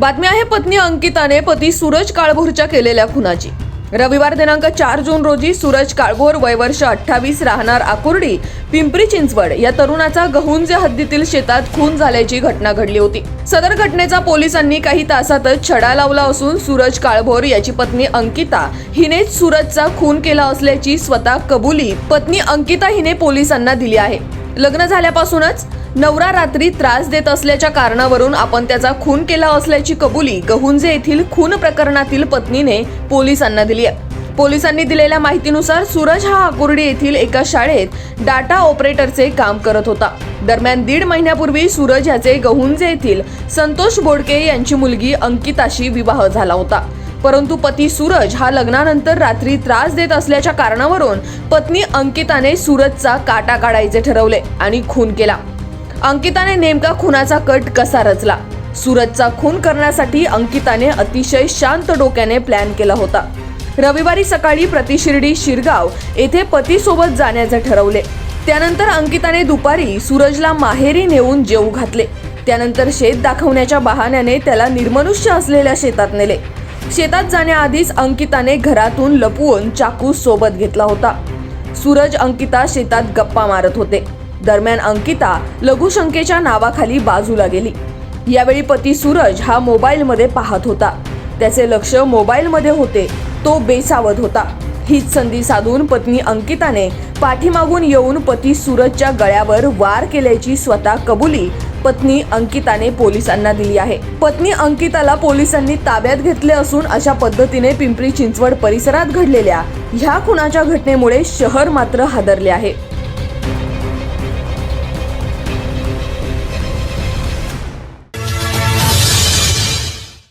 बातमी आहे पत्नी अंकिताने. पती सूरज काळभोरच्या केलेल्या खुनाची. रविवार दिनांक चार जून रोजी सूरज काळभोर वय वर्ष अठ्ठावीस राहणार आकुर्डी पिंपरी चिंचवड या तरुणाचा गहुंजे हद्दीतील शेतात खून झाल्याची घटना घडली होती. सदर घटनेचा पोलिसांनी काही तासातच छडा लावला असून सूरज काळभोर याची पत्नी अंकिता हिनेच सूरजचा खून केला असल्याची स्वतः कबुली पत्नी अंकिता हिने पोलिसांना दिली आहे. लग्न झाल्यापासूनच नवरा रात्री त्रास देत असल्याच्या कारणावरून आपण त्याचा खून केला असल्याची कबुली गहुंजे येथील खून प्रकरणातील पत्नीने पोलिसांना दिली आहे. पोलिसांनी दिलेल्या माहितीनुसार सूरज हा आकुर्डी येथील एका शाळेत डाटा ऑपरेटरचे काम करत होता. दरम्यान दीड महिन्यापूर्वी सूरज याचे गहुंजे येथील संतोष बोडके यांची मुलगी अंकिताशी विवाह झाला होता. परंतु पती सूरज हा लग्नानंतर रात्री त्रास देत असल्याच्या कारणावरून पत्नी अंकिताने सूरजचा काटा काढायचे ठरवले आणि खून केला. अंकिताने नेमका खुनाचा कट कसा रचला? सूरजचा खून करण्यासाठी अंकिताने अतिशय शांत डोक्याने प्लॅन केला होता. रविवारी सकाळी प्रतिशिर्डी शिरगाव येथे पतीसोबत जाण्याचे ठरवले. त्यानंतर अंकिताने दुपारी सूरजला माहेरी नेऊन जेवू घातले. त्यानंतर शेत दाखवण्याच्या बहाण्याने त्याला निर्मनुष्य असलेल्या शेतात नेले. शेतात जाण्याआधीच अंकिताने घरातून लपवून चाकू सोबत घेतला होता. सूरज अंकिता शेतात गप्पा मारत होते. दरम्यान अंकिता लघुशंकेच्या नावाखाली बाजूला गेली. यावेळी पती सूरज हा मोबाईलमध्ये पाहत होता. त्याचे लक्ष मोबाईलमध्ये होते तो बेसावध होता. हीच संधी साधून पत्नी अंकिताने पाठीमागून येऊन पती सूरजच्या गळ्यावर वार केल्याची स्वतः कबुली पत्नी अंकिताने पोलिसांना दिली आहे. पत्नी अंकिताला पोलिसांनी ताब्यात घेतले असून अशा पद्धतीने पिंपरी चिंचवड परिसरात घडलेल्या ह्या खुनाच्या घटनेमुळे शहर मात्र हादरले आहे.